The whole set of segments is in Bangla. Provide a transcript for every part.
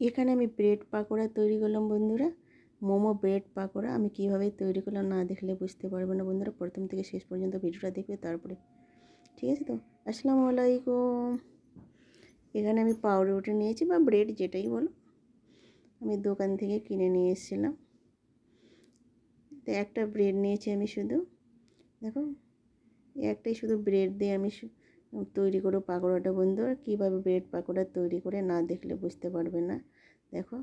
এখানে আমি ব্রেড পাকোড়া তৈরি করলাম বন্ধুরা। মোমো ব্রেড পাকোড়া আমি কীভাবে তৈরি করলাম না দেখলে বুঝতে পারবে না বন্ধুরা। প্রথম থেকে শেষ পর্যন্ত ভিডিওটা দেখবে তারপরে। ঠিক আছে তো? আসসালামু আলাইকুম। এখানে আমি পাউরুটি নিয়েছি বা ব্রেড যেটাই বলো। আমি দোকান থেকে কিনে নিয়ে এসেছিলাম। তো একটা ব্রেড নিয়েছি আমি শুধু। দেখো? একটাই শুধু ব্রেড দিয়ে আমি তৈরি করো পাকোড়াটা বন্ধু কীভাবে ব্রেড পাকোড়া তৈরি করে না দেখলে বুঝতে পারবে না। দেখো,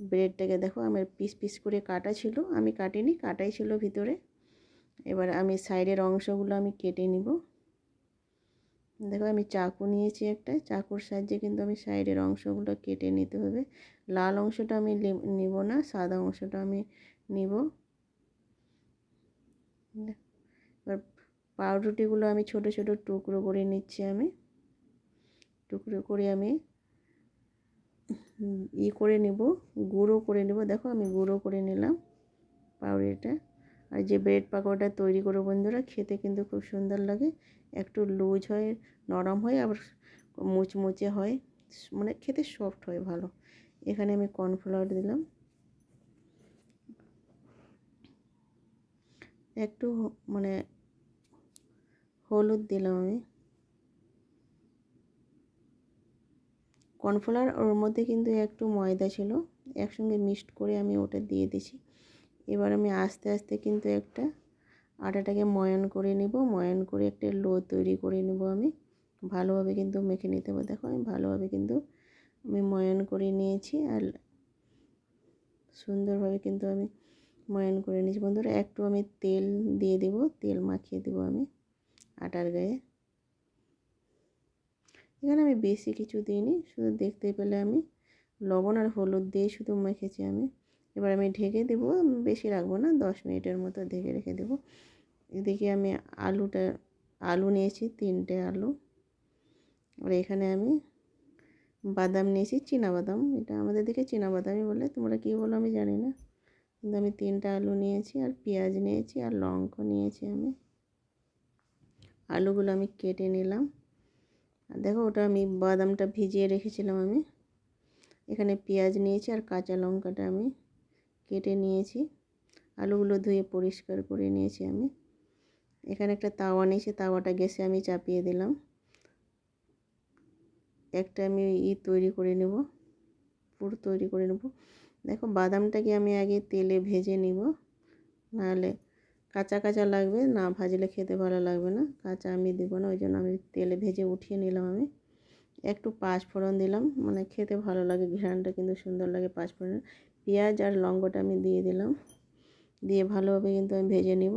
ব্রেডটাকে দেখো, আমার পিস পিস করে কাটা ছিল, আমি কাটিনি, কাটাই ছিল ভিতরে। এবার আমি সাইডের অংশগুলো আমি কেটে নিব। দেখো, আমি চাকু নিয়েছি একটা, চাকুর সাহায্যে কিন্তু আমি সাইডের অংশগুলো কেটে নিতে হবে। লাল অংশটা আমি নিব না, সাদা অংশটা আমি নিব। এবার পাউরুটিগুলো আমি ছোট ছোট টুকরো করে নিচ্ছি আমি। টুকরো করে আমি ই করে নেব, গুঁড়ো করে নেব। দেখো আমি গুঁড়ো করে নিলাম পাউরুটিটা। আর যে ব্রেড পাকোড়াটা তৈরি করো বন্ধুরা, খেতে কিন্তু খুব সুন্দর লাগে। একটু লুজ হয়, নরম হয়, আবার মুচমুচে হয়। মানে খেতে সফট হয়, ভালো। এখানে আমি কর্নফ্লাওয়ার দিলাম। একটু মানে হলুদ দিলাম আমি। কর্নফ্লাওয়ার ওর মধ্যে কিন্তু একটু ময়দা ছিল, একসঙ্গে মিক্সড করে আমি ওটা দিয়ে দিছি। এবার আমি আস্তে আস্তে কিন্তু একটা আটাটাকে ময়ন করে নিব, ময়ন করে একটা লো তৈরি করে নেব আমি। ভালোভাবে কিন্তু মেখে নিতে হবে। দেখো আমি ভালোভাবে কিন্তু আমি ময়ন করে নিয়েছি আর সুন্দরভাবে কিন্তু আমি ময়ন করে নিয়েছি। বন্ধুরা, একটু আমি তেল দিয়ে দেব, তেল মাখিয়ে দেবো আমি। আটার গায়ে। এখানে আমি বেশি কিছু দিইনি, শুধু দেখতে পেলে আমি লবণ আর হলুদ দিয়ে শুধু মেখেছি আমি। এবার আমি ঢেকে দেবো, বেশি রাখব না, দশ মিনিটের মতো ঢেকে রেখে দেবো। এদিকে আমি আলুটা, আলু নিয়েছি, তিনটে আলু। আর এখানে আমি বাদাম নিয়েছি বাদাম এটা আমাদের দিকে বাদামই বলে, তোমরা কী বলো আমি জানি না। কিন্তু আমি তিনটা আলু নিয়েছি, আর পেঁয়াজ নিয়েছি, আর লঙ্কা নিয়েছি আমি। আলুগুলো আমি কেটে নিলাম। আর দেখো ওটা আমি বাদামটা ভিজিয়ে রেখেছিলাম আমি। এখানে পেঁয়াজ নিয়েছি আর কাঁচা লঙ্কাটা আমি কেটে নিয়েছি। আলুগুলো ধুয়ে পরিষ্কার করে নিয়েছি আমি। এখানে একটা তাওয়া নিয়েছি, তাওয়াটা গ্যাসে আমি চাপিয়ে দিলাম। একটা আমি ই তৈরি করে নেব, পুর তৈরি করে নেব। দেখো বাদামটাকে আমি আগে তেলে ভেজে নিব, নাহলে কাঁচা কাঁচা লাগবে, না ভাজলে খেতে ভালো লাগবে না। কাঁচা আমি দেবো না, ওই জন্য আমি তেলে ভেজে উঠিয়ে নিলাম আমি। একটু পাঁচ ফোড়ন দিলাম মানে খেতে ভালো লাগে ঘ্রানটা কিন্তু সুন্দর লাগে পাঁচ ফোড়ন পেঁয়াজ আর লঙ্কাটা আমি দিয়ে দিলাম। দিয়ে ভালোভাবে কিন্তু আমি ভেজে নিব।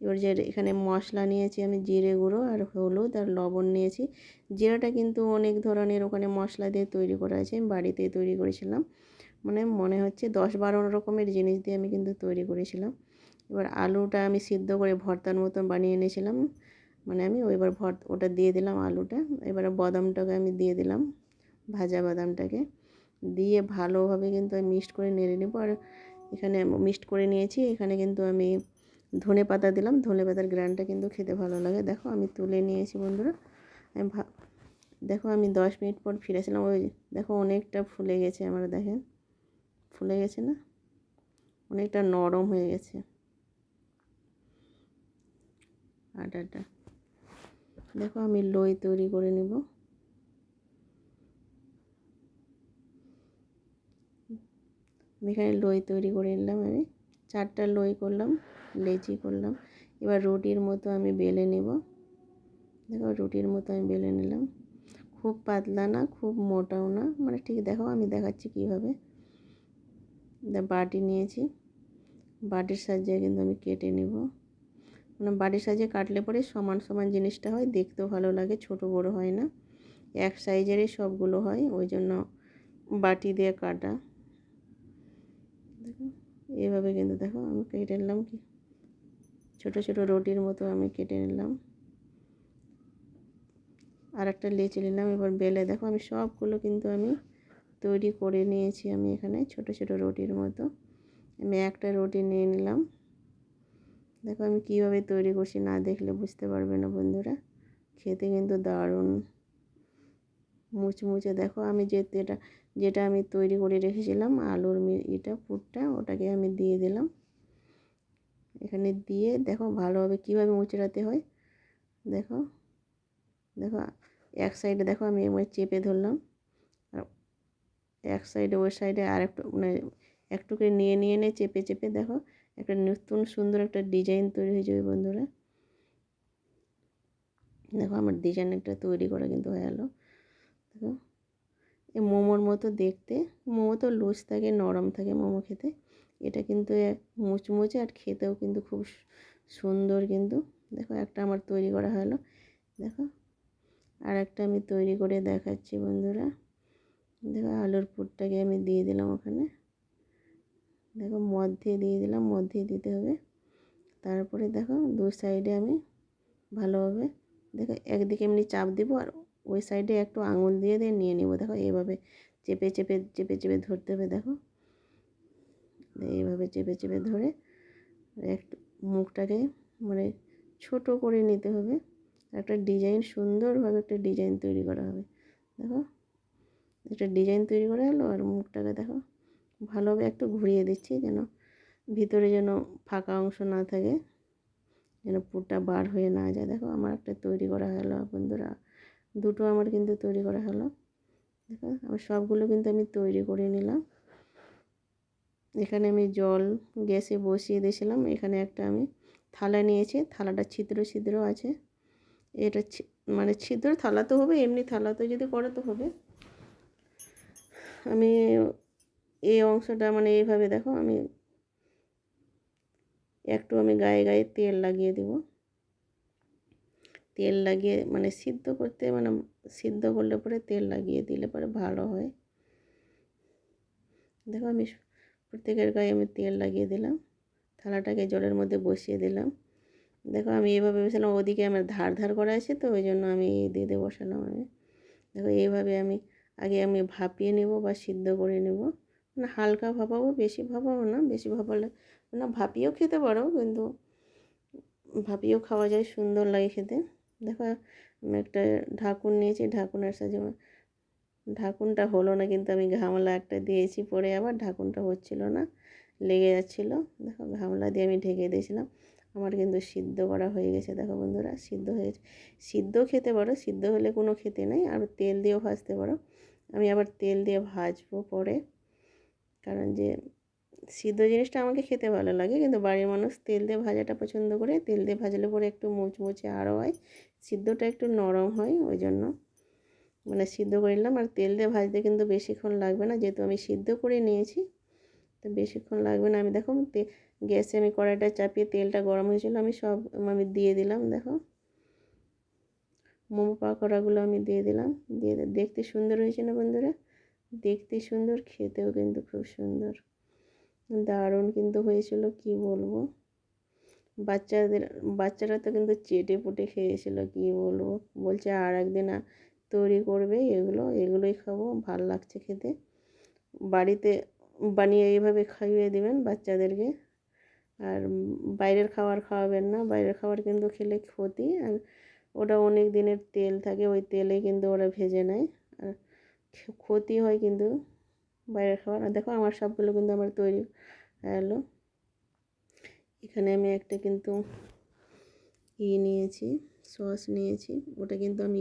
এবার যে এখানে মশলা নিয়েছি আমি, জিরে গুঁড়ো আর হলুদ আর লবণ নিয়েছি। জিরাটা কিন্তু অনেক ধরনের ওখানে মশলা দিয়ে তৈরি করা আছে আমি বাড়িতেই তৈরি করেছিলাম। মানে মনে হচ্ছে দশ বারো রকমের জিনিস দিয়ে আমি কিন্তু তৈরি করেছিলাম। এবার আলুটা আমি সিদ্ধ করে ভর্তার মতন বানিয়ে এনেছিলাম। মানে আমি ওইবার ভর ওটা দিয়ে দিলাম আলুটা। এবারে বাদামটাকে আমি দিয়ে দিলাম, ভাজা বাদামটাকে। দিয়ে ভালোভাবে কিন্তু আমি মিক্সড করে নেড়ে নেব। আর এখানে মিক্সড করে নিয়েছি, এখানে কিন্তু আমি ধনে পাতা দিলাম। ধনে পাতার গ্রানটা কিন্তু খেতে ভালো লাগে। দেখো আমি তুলে নিয়েছি বন্ধুরা। আমি দেখো আমি দশ মিনিট পর ফিরেছিলাম ওই দেখো অনেকটা ফুলে গেছে আমার দেখেন ফুলে গেছে না? অনেকটা নরম হয়ে গেছে। আটাটা দেখো আমি লই তৈরি করে নেব। এখানে লই তৈরি করে নিলাম আমি। চারটা লই করলাম, লেচি করলাম। এবার রুটির মতো আমি বেলে নেব। দেখো রুটির মতো আমি বেলে নিলাম। খুব পাতলা না, খুব মোটাও না। মানে ঠিক দেখো আমি দেখাচ্ছি কীভাবে। বাটি নিয়েছি। বাটির সাহায্যে কিন্তু আমি কেটে নেব। মানে বাটির সাহায্যে কাটলে পরে সমান সমান জিনিসটা হয়, দেখতেও ভালো লাগে, ছোট বড় হয় না। এক সাইজেরই সবগুলো হয়, ওই জন্য বাটি দিয়ে কাটা। দেখো, এভাবে কিন্তু দেখো, আমি কেটে নিলাম কি? ছোট ছোট রুটির মতো আমি কেটে নিলাম। আর একটা লেচে নিলাম, এবার বেলে দেখো, আমি সবগুলো কিন্তু আমি তৈরি করে নিয়েছি আমি এখানে, ছোট ছোট রুটির মতো। আমি একটা রুটি নিয়ে নিলাম। দেখো আমি কীভাবে তৈরি করছি না দেখলে বুঝতে পারবে না বন্ধুরা। খেতে কিন্তু দারুণ। মুচমুচে দেখো আমি যে এটা যেটা আমি তৈরি করে রেখেছিলাম, আলুর এটা পুরটা ওটাকে আমি দিয়ে দিলাম। এখানে দিয়ে দেখো ভালোভাবে কীভাবে মুচড়াতে হয়। দেখো দেখো এক সাইডে দেখো আমি চেপে ধরলাম। আর এক সাইডে ওই সাইডে আর একটু মানে একটু করে নিয়ে নিয়ে নিয়ে, চেপে চেপে দেখো একটা নতুন সুন্দর একটা ডিজাইন তৈরি হয়ে যাবে বন্ধুরা। দেখো আমার ডিজাইন একটা তৈরি করা কিন্তু হয়ে গেলো। দেখো। এই মোমোর মতো দেখতে। মোমো তো লুজ থাকে, নরম থাকে মোমো খেতে। এটা কিন্তু মুচমুচে আর খেতেও কিন্তু খুব সুন্দর কিন্তু। দেখো একটা আমার তৈরি করা হলো দেখো। আর একটা আমি তৈরি করে দেখাচ্ছি বন্ধুরা। দেখো আলুর পুরটাকে আমি দিয়ে দিলাম ওখানে। দেখো মধ্যে দিয়ে দিলাম, মধ্যে দিতে হবে। তারপরে দেখো দু সাইডে আমি ভালোভাবে দেখো একদিকে এমনি চাপ দিব আর ওই সাইডে একটু আঙুল দিয়ে দিয়ে নিয়ে নেব। দেখো এইভাবে চেপে চেপে চেপে চেপে ধরতে হবে দেখো। এইভাবে চেপে চেপে ধরে একটু মুখটাকে মানে ছোট করে নিতে হবে। একটা ডিজাইন সুন্দরভাবে একটা ডিজাইন তৈরি করা হবে। দেখো, একটা ডিজাইন তৈরি করা হলো আর মুখটাকে দেখো ভালোভাবে একটু ঘুরিয়ে দিচ্ছি যেন ভিতরে যেন ফাঁকা অংশ না থাকে, যেন পুরটা বার হয়ে না যায়। দেখো, আমার একটা তৈরি করা হলো, বন্ধুরা। দুটো আমার কিন্তু তৈরি করা হলো। দেখো আমার সবগুলো কিন্তু আমি তৈরি করে নিলাম। এখানে আমি জল গ্যাসে বসিয়ে দিয়েছিলাম। এখানে একটা আমি থালা নিয়েছি। থালাটা ছিদ্র ছিদ্র আছে। এটা মানে ছিদ্র থালা তো হবে, এমনি থালা তো যদি করে তো হবে। আমি এই অংশটা মানে এইভাবে দেখো আমি একটু আমি গায়ে গায়ে তেল লাগিয়ে দেব। তেল লাগিয়ে মানে সিদ্ধ করতে মানে সিদ্ধ করলে পরে তেল লাগিয়ে দিলে পরে ভালো হয়। দেখো আমি প্রত্যেকের গায়ে আমি তেল লাগিয়ে দিলাম, থালাটাকে জলের মধ্যে বসিয়ে দিলাম। দেখো আমি এইভাবে বসেছিলাম ওদিকে আমার ধার ধার করা আছে তো, ওই জন্য আমি এই দিয়ে বসালাম আমি। দেখো এইভাবে আমি আগে আমি ভাপিয়ে নেব বা সিদ্ধ করে নেব। মানে হালকা ভাপাবো বেশি ভাপাবো না, বেশি ভাপালে না ভাপিয়েও খেতে পারো, কিন্তু ভাপিয়েও খাওয়া যায়, সুন্দর লাগে খেতে। দেখো, আমি একটা ঢাকুন নিয়েছি, ঢাকুনের সাহায্যে ঢাকুনটা হলো না, কিন্তু আমি ঘামলা একটা দিয়েছি, পরে আবার ঢাকুনটা হচ্ছিল না, লেগে যাচ্ছিল। দেখো, ঘামলা দিয়ে আমি ঢেকে দিয়েছিলাম। আমার কিন্তু সিদ্ধ করা হয়ে গেছে, দেখো বন্ধুরা, সিদ্ধ হয়ে গেছে। সিদ্ধ খেতে পারো, সিদ্ধ হলে কোনো খেতে নেই, আর তেল দিয়েও ভাজতে পারো। আমি আবার তেল দিয়ে ভাজবো পরে। কারণ যে সিদ্ধ জিনিসটা আমাকে খেতে ভালো লাগে, কিন্তু বাড়ির মানুষ তেল দিয়ে ভাজাটা পছন্দ করে, তেল দিয়ে ভাজলে পরে একটু মুচমুচে আরও হয়, সিদ্ধটা একটু নরম হয় ওই জন্য মানে সিদ্ধ করে নিলাম, আর তেল দিয়ে ভাজতে কিন্তু বেশিক্ষণ লাগবে না, যেহেতু আমি সিদ্ধ করে নিয়েছি, তো বেশিক্ষণ লাগবে না। আমি দেখো গ্যাসে আমি কড়াইটা চাপিয়ে তেলটা গরম হয়েছিল, আমি সব আমি দিয়ে দিলাম, দেখো। মোমো পাকোড়াগুলো আমি দিয়ে দিলাম, দিয়ে দেখতে সুন্দর হয়েছে না বন্ধুরা? দেখতে সুন্দর, খেতেও কিন্তু খুব সুন্দর। দারুণ কিন্তু হয়েছিল, কি বলব? বাচ্চাদের, বাচ্চারা তো কিন্তু চেটে পুটে খেয়েছিল, কি বলব? বলছে, আর একদিন তৈরি করবে এগুলো, এগুলোই খাব, ভালো লাগছে খেতে। বাড়িতে বানিয়ে এইভাবে খাইয়ে দেবেন বাচ্চাদেরকে। আর বাইরের খাবার খাওয়াবেন না, বাইরের খাবার কিন্তু খেলে ক্ষতি। আর ওটা অনেক দিনের তেল থাকে, ওই তেলে কিন্তু ওরা ভেজে নেয়। ক্ষতি হয় কিন্তু বাইরের খাবার। আর দেখো আমার সবগুলো কিন্তু আমার তৈরি হয়ে গেলো। এখানে আমি একটা কিন্তু ই নিয়েছি, সস নিয়েছি। ওটা কিন্তু আমি